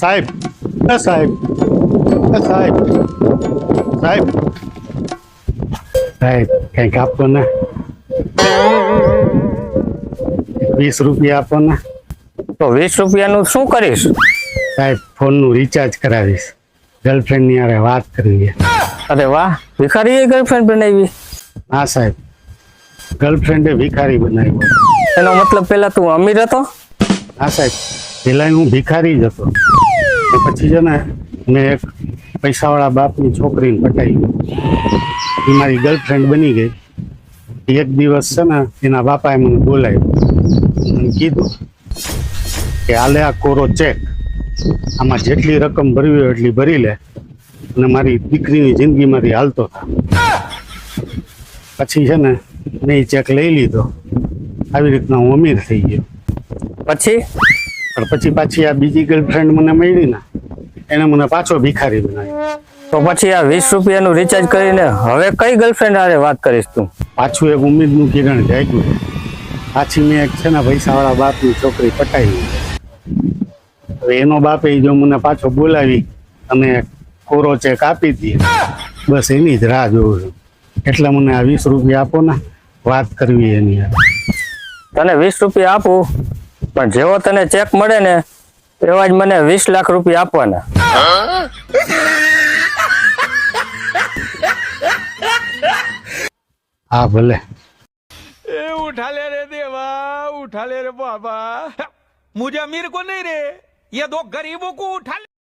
સાહેબ સાહેબ સાહેબ સાહેબ. સાહેબ કંઈક આપો ને. વીસ રૂપિયા આપો ને. તો વીસ રૂપિયાનું શું કરીશ? સાહેબ ફોનનું રિચાર્જ કરાવીશ. ગર્લફ્રેન્ડની હારે વાત કરવી અરે વાહ ભિખારી ગર્લફ્રેન્ડ બનાવી? હા સાહેબ. ગર્લફ્રેન્ડે ભિખારી બનાવી એનો મતલબ પેલા તું અમીર હતો? હા સાહેબ. પેલા હું ભિખારી જ હતો. પછી છે ને મેં એક પૈસાવાળા બાપની છોકરીને પટાવી એ મારી ગર્લફ્રેન્ડ બની ગઈ. એક દિવસ છે ને એના બાપાએ મને બોલાવ્યો. મને કીધું કે હાલે આ કોરો ચેક આમાં જેટલી રકમ ભરવી હોય એટલી ભરી લે. અને મારી દીકરીની જિંદગીમાંથી હાલતો પછી છે ને મેં ચેક લઈ લીધો. આવી રીતના હું અમીર થઈ ગયો. પછી? પણ પછી પાછી આ બીજી ગર્લફ્રેન્ડ મને મળી ને એને મને પાછો ભિખારી બનાવ્યો. તો પછી આ વીસ રૂપિયાનું રિચાર્જ કરીને હવે કઈ ગર્લફ્રેન્ડ હારે વાત કરીશ તું? પાછું એક ઉમેદનું કિરણ જાગ્યું. પાછી મેં એક છે ને પૈસાવાળા બાપની છોકરી પટાવી. હવે એનો બાપે જો મને પાછો બોલાવી અને કોરો ચેક આપી દે. બસ એની જ રાહ જોઉં છું એટલે મને આ વીસ રૂપિયા આપો ને વાત કરવી એની. તને વીસ રૂપિયા આપું? પણ જેવો તને ચેક મળે ને એવા જ મને વીસ લાખ રૂપિયા આપવાના હા ભલે ए उठा ले रे देवा उठा ले रे बाबा मुझे अमीर को नहीं रे ये दो गरीबों को उठा ले